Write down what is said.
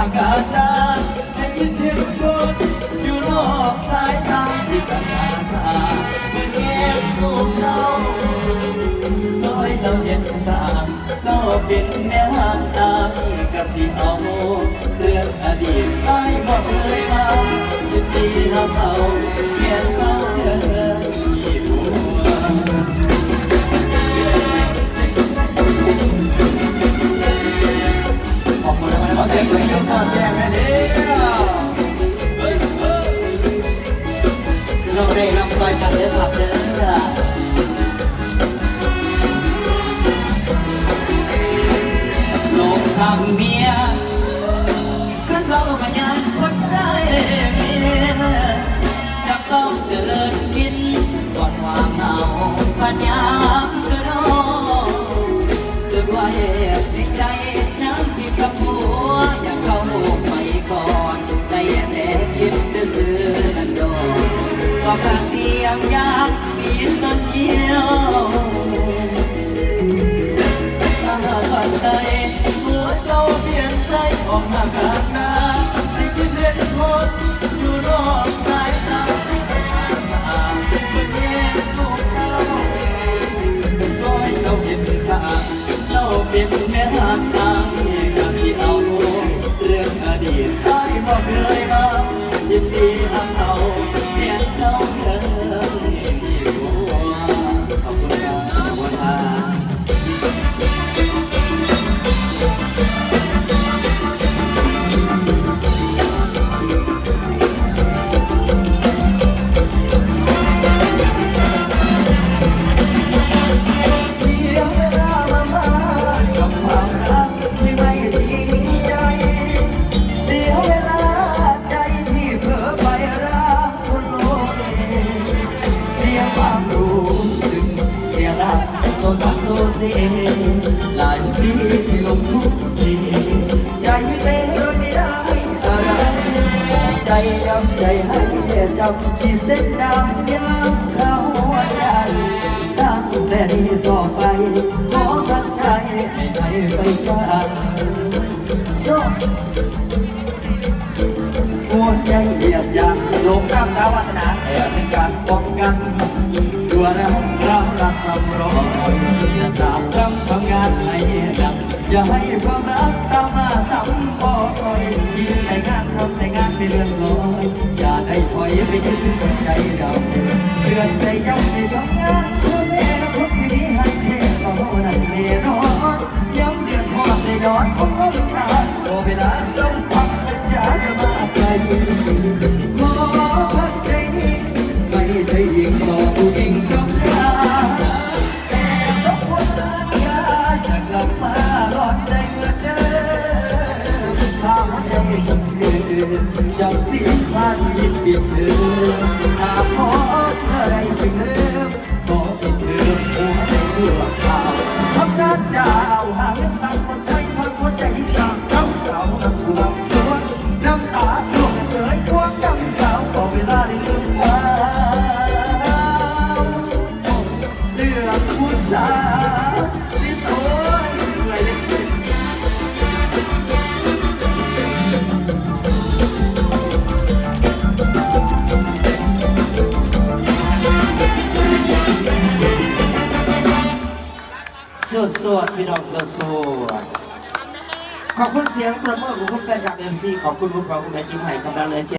างการดาได้ยินเสียงคนอยู่นอกสายตาที่กาตาสาเมื่อเก็บรูปเราซอยเราเย็นสางเจ้าเป็นแม่ห้างตาที่กะสิเอา เพางเตียงยามมีต้นเขียว โซซักโซเซหลายปีที่ลงทุกทีใจเต้นโดยไม่ได้อะไรใจยำใจให้จำที่เส้นดำยำเข้าใจตั้งแต่นี้ต่อไปขอตั้งใจให้ไปไปกันโยกหัวใจเหยียบยันลงน้ำตาวัฒนาแต่เป็นการป้องกันตัวเรา รอยจะตามทำทำงานให้ดังอย่าให้ความรักตามมาซ้ำบ่อยกินแต่งานทำแต่งานไม่เรื่องลอยอย่าได้ถอยไปยึดคนใจเราเตือนใจย้ำให้ทำงานเพื่อแม่และคนที่ดีให้เทต่อนั้นแน่นอนย้ำเดือดร้อนในนอน จะสิ้นพาชีวิตเปลี่ยนเดิมถ้าพออะไรถึงเริ่มขอเป็นเดิมหัวใจเชื่อข่าวทำงานจะเอาหาเงินตา สวดสวดพี่น้องสวดสวดขอบคุณเสียงประเมินของคุณแฟนคลับเอ็มซีขอบคุณคุณพ่อคุณแม่ยิ้มให้กำลังเลยเชียร์